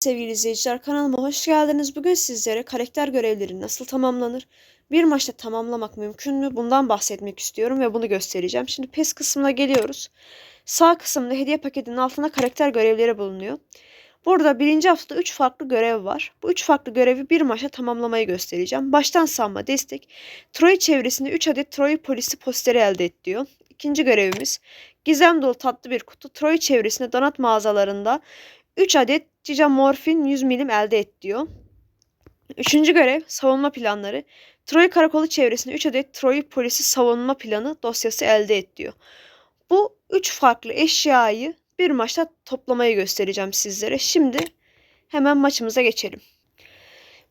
Sevgili izleyiciler kanalıma hoş geldiniz. Bugün sizlere karakter görevleri nasıl tamamlanır? Bir maçta tamamlamak mümkün mü? Bundan bahsetmek istiyorum ve bunu göstereceğim. Şimdi PES kısmına geliyoruz. Sağ kısımda hediye paketinin altında karakter görevleri bulunuyor. Burada birinci haftada 3 farklı görev var. Bu 3 farklı görevi bir maçta tamamlamayı göstereceğim. Baştan savma destek. Troy çevresinde 3 adet Troy polisi posteri elde et diyor. İkinci görevimiz gizem dolu tatlı bir kutu. Troy çevresinde donat mağazalarında 3 adet Cica Morfin 100 milim elde et diyor. Üçüncü görev savunma planları. Troy karakolu çevresinde 3 adet Troy polisi savunma planı dosyası elde et diyor. Bu 3 farklı eşyayı bir maçta toplamayı göstereceğim sizlere. Şimdi hemen maçımıza geçelim.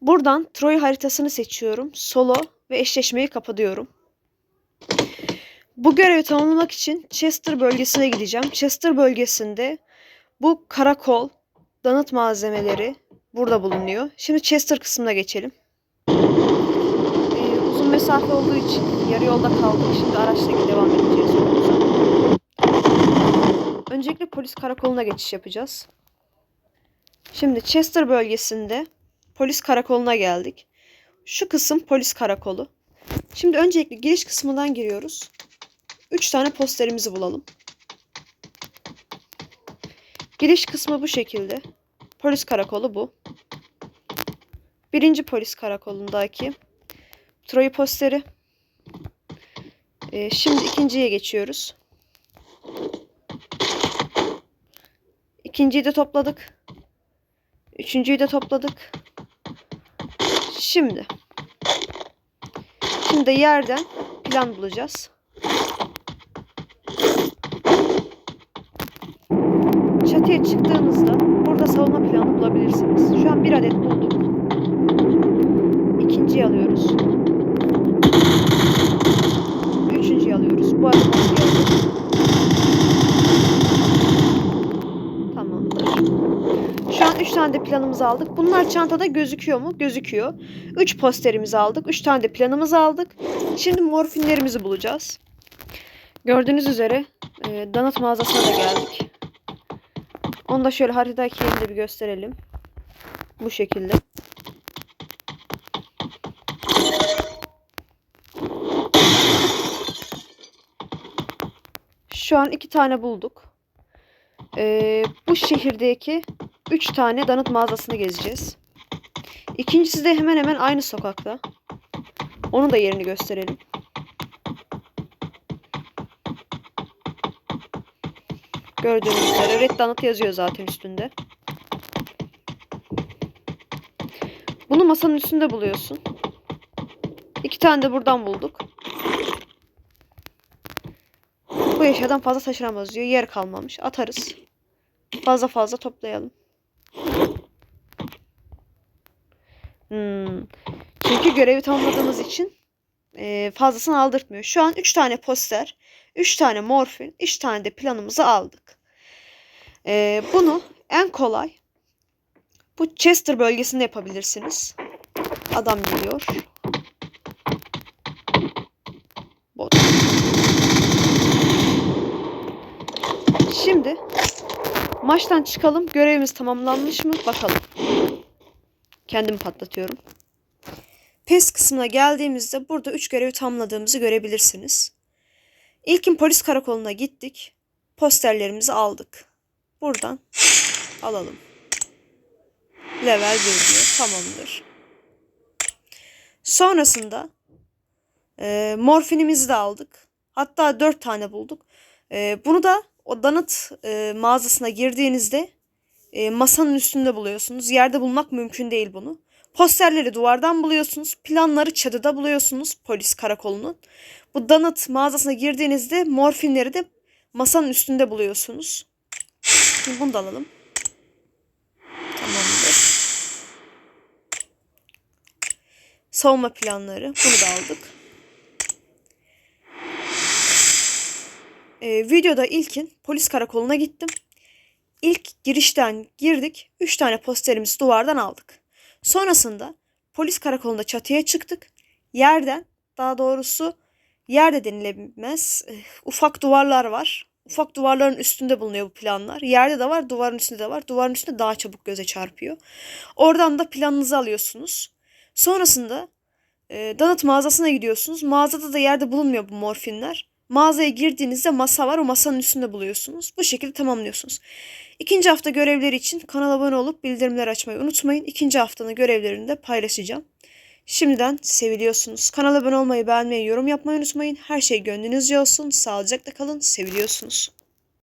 Buradan Troy haritasını seçiyorum. Solo ve eşleşmeyi kapatıyorum. Bu görevi tamamlamak için Chester bölgesine gideceğim. Chester bölgesinde bu karakol, donut malzemeleri burada bulunuyor. Şimdi Chester kısmına geçelim. Ee, uzun mesafe olduğu için yarı yolda kaldık. Şimdi araçla devam edeceğiz. Öncelikle polis karakoluna geçiş yapacağız. Şimdi Chester bölgesinde polis karakoluna geldik. Şu kısım polis karakolu. Şimdi öncelikle giriş kısmından giriyoruz. 3 tane posterimizi bulalım. Giriş kısmı bu şekilde. Polis karakolu bu. Birinci polis karakolundaki Troy posteri. Ee, şimdi ikinciye geçiyoruz. İkinciyi de topladık. Üçüncüyü de topladık. Şimdi. Şimdi de yerden plan bulacağız. Çatıya çıktığınızda burada savunma planı bulabilirsiniz. Şu an bir adet bulduk. İkinciyi alıyoruz. Üçüncüyü alıyoruz. Bu arada. Tamamdır. Şu an 3 tane de planımızı aldık. Bunlar çantada gözüküyor mu? Gözüküyor. 3 posterimizi aldık. 3 tane de planımızı aldık. Şimdi morfinlerimizi bulacağız. Gördüğünüz üzere e, donut mağazasına da geldik. Onu da şöyle haritadaki yerinde bir gösterelim. Bu şekilde. Şu an iki tane bulduk. Ee, bu şehirdeki üç tane donut mağazasını gezeceğiz. İkincisi de hemen hemen aynı sokakta. Onun da yerini gösterelim. Gördüğünüz üzere Red Donut yazıyor zaten üstünde. Bunu masanın üstünde buluyorsun. İki tane de buradan bulduk. Bu eşyadan fazla taşıramaz diyor. Yer kalmamış. Atarız. Fazla fazla toplayalım. Hmm. Çünkü görevi tamamladığımız için e, fazlasını aldırtmıyor. Şu an 3 tane poster, 3 tane morfin, 3 tane de planımızı aldık. E, bunu en kolay bu Chester bölgesinde yapabilirsiniz. Adam geliyor. Bot. Şimdi maçtan çıkalım. Görevimiz tamamlanmış mı? Bakalım. Kendimi patlatıyorum. PES kısmına geldiğimizde burada 3 görevi tamamladığımızı görebilirsiniz. İlkin polis karakoluna gittik. Posterlerimizi aldık. Buradan alalım. Level 1 diyor. Tamamdır. Sonrasında e, morfinimizi de aldık. Hatta 4 tane bulduk. E, bunu da o donut e, mağazasına girdiğinizde e, masanın üstünde buluyorsunuz. Yerde bulmak mümkün değil bunu. Posterleri duvardan buluyorsunuz. Planları çatıda buluyorsunuz polis karakolunun. Bu donut mağazasına girdiğinizde morfinleri de masanın üstünde buluyorsunuz. Şimdi bunu da alalım. Tamamdır. Savunma planları. Bunu da aldık. Ee, videoda ilkin polis karakoluna gittim. İlk girişten girdik. 3 tane posterimizi duvardan aldık. Sonrasında polis karakolunda çatıya çıktık. Yerden daha doğrusu yerde denilemez ufak duvarlar var. ufak duvarların üstünde bulunuyor bu planlar. Yerde de var, duvarın üstünde de var. Duvarın üstünde daha çabuk göze çarpıyor. Oradan da planınızı alıyorsunuz. Sonrasında e, donut mağazasına gidiyorsunuz. Mağazada da yerde bulunmuyor bu morfinler. Mağazaya girdiğinizde masa var. O masanın üstünde buluyorsunuz. Bu şekilde tamamlıyorsunuz. İkinci hafta görevleri için kanala abone olup bildirimleri açmayı unutmayın. İkinci haftanın görevlerini de paylaşacağım. Şimdiden seviliyorsunuz. Kanala abone olmayı, beğenmeyi, yorum yapmayı unutmayın. Her şey gönlünüzce olsun. Sağlıcakla kalın. Seviliyorsunuz.